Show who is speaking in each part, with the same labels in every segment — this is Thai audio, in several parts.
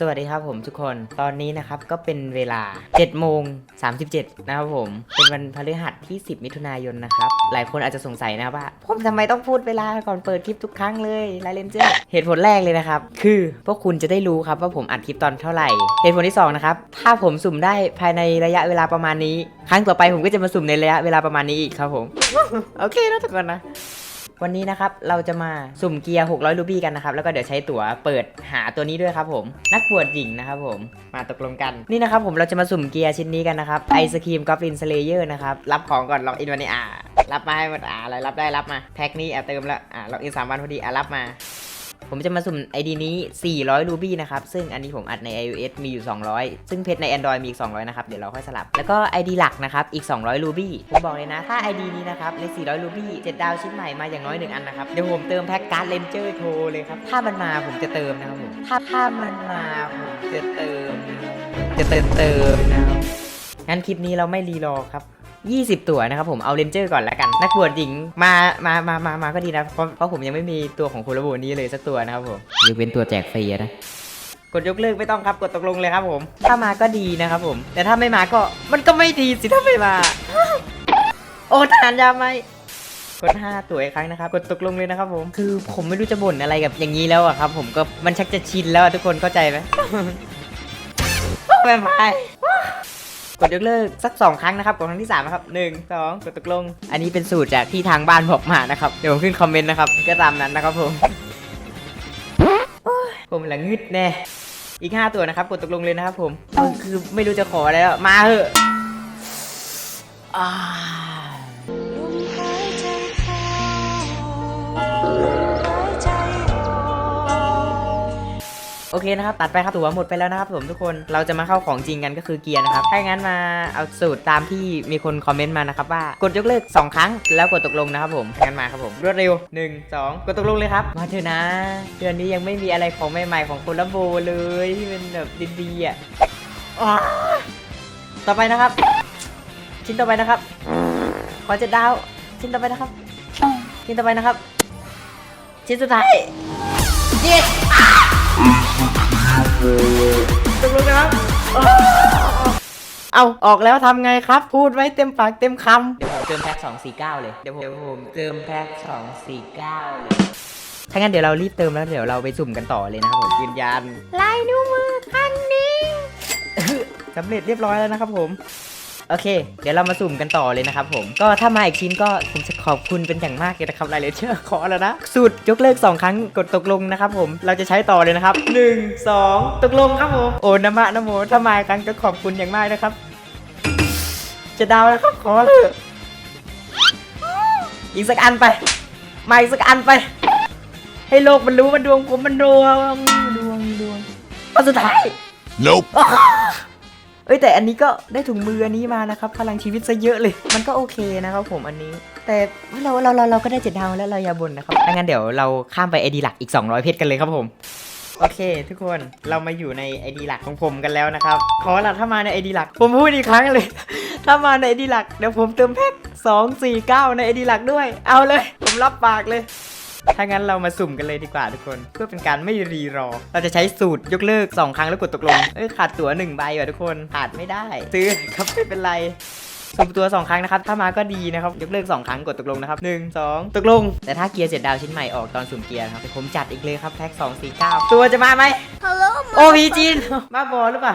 Speaker 1: สวัสดีครับผมทุกคน ตอนนี้นะครับก็เป็นเวลา7โมง37 นะครับผม เป็นวันพฤหัสที่ 10 มิถุนายนนะครับ หลายคนอาจจะสงสัยนะว่า ผมทำไมต้องพูดเวลาก่อนเปิดคลิปทุกครั้งเลยไลเลนเจอร์เหตุผลแรกเลยนะครับ คือพวกคุณจะได้รู้ครับว่าผมอัดคลิปตอนเท่าไหร่ เหตุผลที่สองนะครับถ้าผมสุ่มได้ภายในระยะเวลาประมาณนี้ ครั้งต่อไปผมก็จะมาสุ่มในระยะเวลาประมาณนี้อีกครับผม โอเคนะทุกคนนะ วันนี้นะครับเราจะมาสุ่มเกียร์ 600 รูบี้กันนะครับ แล้วก็เดี๋ยวใช้ตั๋วเปิดหาตัวนี้ด้วยครับผม นักบวชหญิงนะครับผม มาตกลงกัน นี่นะครับผมเราจะมาสุ่มเกียร์ชิ้นนี้กันนะครับ ไอศครีมกอฟลินสเลเยอร์นะครับ รับของก่อนล็อกอินวันนี้อ่า รับมาให้หมดอ่าอะไรรับได้รับมา แพ็คนี้อะเติมแล้ว อ่าล็อกอินสามวันพอดีอะรับมา ผมจะมาสุ่ม ID นี้ 400 รูบี้นะครับ ซึ่งอันนี้ผมอัดใน iOS มีอยู่ 200 ซึ่งเพชรใน Android มีอีก 200 นะครับ เดี๋ยวเราค่อยสลับ แล้วก็ ID หลักนะครับ อีก 200 รูบี้ ผมบอกเลยนะ ถ้า ID นี้นะครับใน400 รูบี้ 7 ดาวชิ้นใหม่มาอย่างน้อย 1 อันนะครับ เดี๋ยวผมเติมแพ็กการ์ดเลนเจอร์โชว์เลยครับ ถ้ามันมาผมจะเติมนะครับผม ถ้าถ้ามันมาผมจะเติม จะเติมเติมนะครับ งั้นคลิปนี้เราไม่รีรอครับ 20 ตัวนะครับผมเอาเลนเจอร์ก่อนแล้วกัน นักบวชหญิงมามามามามาก็ดีนะเพราะเพราะผมยังไม่มีตัวของโคลาโบนี้เลยสักตัวนะครับผมยกเว้นตัวแจกฟรีอะนะกดยกเลิกไม่ต้องครับกดตกลงเลยครับผม ถ้ามาก็ดีนะครับผม แต่ถ้าไม่มาก็มันก็ไม่ดีสิถ้าไม่มา โอ้ทานยาไหมกด5ตัวอีกครั้งนะครับ กดตกลงเลยนะครับผม คือผมไม่รู้จะบ่นอะไรกับอย่างนี้แล้วอะครับ ผมก็มันชักจะชินแล้วอะทุกคนเข้าใจไหมไม่ไป กดยกเลิกสักสองครั้งนะครับกดครั้งที่สามนะครับหนึ่งสองกดตกลง อันนี้เป็นสูตรจากที่ทางบ้านบอกมานะครับ เดี๋ยวผมขึ้นคอมเมนต์นะครับ ก็ตามนั้นนะครับผม ผมละงึดแน่อีก 5 ตัวนะครับ กดตกลงเลยนะครับผมคือไม่รู้จะขออะไรแล้ว มาเถอะอ่า โอเคนะครับตัดไปครับตัวหมดไปแล้วนะครับผมทุกคนเราจะมาเข้าของจริงกันก็คือเกียร์นะครับถ้างั้นมาเอาสูตรตามที่มีคนคอมเมนต์มานะครับว่ากดยกเลิก 2 ครั้งแล้วกดตกลงนะครับผมงั้นมาครับผมรวดเร็ว 1 2 กดตกลงเลยครับ มาเถอะนะ เดือนนี้ยังไม่มีอะไรของใหม่ๆของโคลาโบเลยที่เป็นแบบดีๆอะต่อไปนะครับ ชิ้นต่อไปนะครับขอเจ็ดดาว ชิ้นต่อไปนะครับ ชิ้นต่อไปนะครับ ชิ้นสุดท้ายเย็ด ตกลงนะครับเอาออกแล้วทำไงครับ พูดไว้เต็มปากเต็มคำเดี๋ยวผมเติมแพ็ก249 เลย เดี๋ยวผมเดี๋ยวผมเติมแพ็ก249 เลย ถ้างั้นเดี๋ยวเรารีบเติมแล้วเดี๋ยวเราไปสุ่มกันต่อเลยนะครับผมยืนยันลายนิ้วมือข้างนี้สำเร็จเรียบร้อยแล้วนะครับผม โอเค เดี๋ยวเรามาสุ่มกันต่อเลยนะครับผม ก็ถ้ามาอีกชิ้นก็ผมจะขอบคุณเป็นอย่างมากเลยนะครับรายเลเชอร์ขอแล้วนะ สูตรยกเลิก 2 ครั้งกดตกลงนะครับผม เราจะใช้ต่อเลยนะครับ 1 2 ตกลงครับผม โอ้นะมะนะโมถ้ามาอีกครั้งก็ขอบคุณอย่างมากนะครับ จะดาวแล้วครับขอเลยอีกสักอันไป มาอีกสักอันไป ให้โลกมันรู้ว่าดวงผมมันดวงดวงดวงอันสุดท้าย
Speaker 2: Nope.
Speaker 1: เอ้ยแต่อันนี้ก็ได้ถุงมืออันนี้มานะครับพลังชีวิตซะเยอะเลย มันก็โอเคนะครับผมอันนี้ แต่เราเราเราเราก็ได้เจ็ดดาวแล้วเราอย่าบ่นนะครับงั้นเดี๋ยวเราข้ามไปไอดีหลักอีก 200 เพชรกันเลยครับผมโอเค ทุกคนเรามาอยู่ในไอดีหลักของผมกันแล้วนะครับ ขอละถ้ามาในไอดีหลัก ผมพูดอีกครั้งเลย ถ้ามาในไอดีหลักเดี๋ยวผมเติมแพ็ค2 4 9 ในไอดีหลักด้วย เอาเลย ผมรับปากเลย ถ้างั้นเรามาสุ่มกันเลยดีกว่าทุกคน เพื่อเป็นการไม่รีรอ เราจะใช้สูตรยกเลิก 2 ครั้งแล้วกดตกลง เอ้ยขาดตั๋ว1ใบว่ะทุกคนขาดไม่ได้ ซื้อครับไม่เป็นไรสุ่มตัว 2 ครั้งนะครับ ถ้ามาก็ดีนะครับ ยกเลิก 2 ครั้งกดตกลงนะครับ 1 2 ตกลง แต่ถ้าเกียร์เจ็ดดาวชิ้นใหม่ออกตอนสุ่มเกียร์นะครับเดี๋ยวผมจัดอีกเลยครับแพ็ค2 4 9 ตัวจะมาไหม
Speaker 3: Hello
Speaker 1: โอพีจีนมาบอหรือเปล่า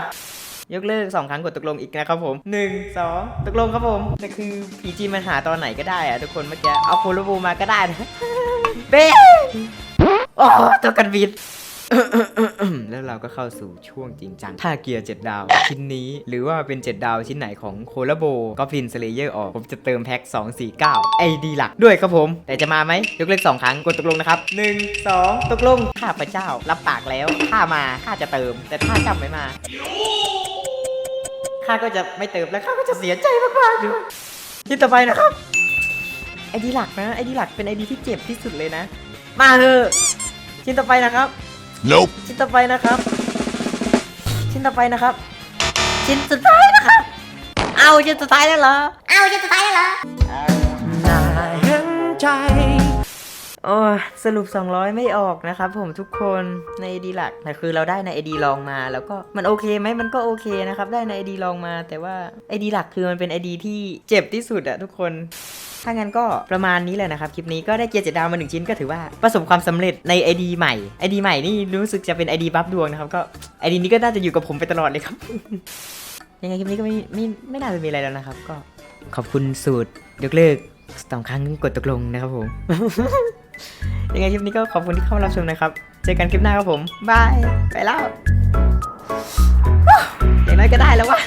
Speaker 1: ยกเลิก 2 ครั้งกดตกลงอีกนะครับผม 1 2 ตกลงครับผมแต่คือพีจีมันหาตอนไหนก็ได้อะทุกคนเมื่อกี้เอาโคโลบูมาก็ได้นะ เบ้โอ้ตัวกันบิดแล้วเราก็เข้าสู่ช่วงจริงจัง ถ้าเกียร์ 7 ดาว ชิ้นนี้ หรือว่าเป็น 7 ดาวชิ้นไหนของโคลาโบก็ฟินสเลเยอร์ออก ผมจะเติมแพ็ค249ไอดีหลักด้วยครับผม แต่จะมาไหมยกเลิก2ครั้ง กดตกลงนะครับ 1 2 ตกลง ข้าพเจ้า รับปากแล้วถ้ามา ข้าจะเติม แต่ถ้าจำไม่มา ข้าก็จะไม่เติมแล้วข้าก็จะเสียใจมากๆด้วยที่ต่อไปนะครับ ไอดีหลักนะไอดีหลักเป็นไอดีที่เจ็บที่สุดเลยนะ มาเถอะชิ้นต่อไปนะครับ
Speaker 2: Nope.
Speaker 1: ชิ้นต่อไปนะครับ ชิ้นต่อไปนะครับ ชิ้นสุดท้ายนะครับ เอาชิ้นสุดท้ายแล้วเหรอ
Speaker 3: เอาจะสุดท้ายแล้วเหรอ
Speaker 1: น่าเห็นใจ โอ้ยสรุป 200 ไม่ออกนะครับผมทุกคนใน ID หลักแต่คือเราได้ใน ID ลองมา แล้วก็มันโอเคไหมมันก็โอเคนะครับ ได้ใน ID ลองมา แต่ว่า ID หลักคือมันเป็น ID ที่เจ็บที่สุดอะทุกคน ถ้างั้นก็ประมาณนี้แหละนะครับ คลิปนี้ก็ได้เกียร์เจ็ดดาวมาหนึ่งชิ้นก็ถือว่าประสบความสำเร็จใน ID ใหม่ ID ใหม่นี่รู้สึกจะเป็น ID บัฟดวงนะครับก็ ID นี้ก็น่าจะอยู่กับผมไปตลอดเลยครับ ยังไงคลิปนี้ก็ไม่ไม่ไม่น่าจะมีอะไรแล้วนะครับ ก็ขอบคุณสูตรยกเลิกสองครั้งกดตกลงนะครับผมยังไงคลิปนี้ก็ขอบคุณที่เข้ามารับชมนะครับ เจอกันคลิปหน้าครับผม บาย ไปแล้วอย่างน้อยก็ได้แล้ววะ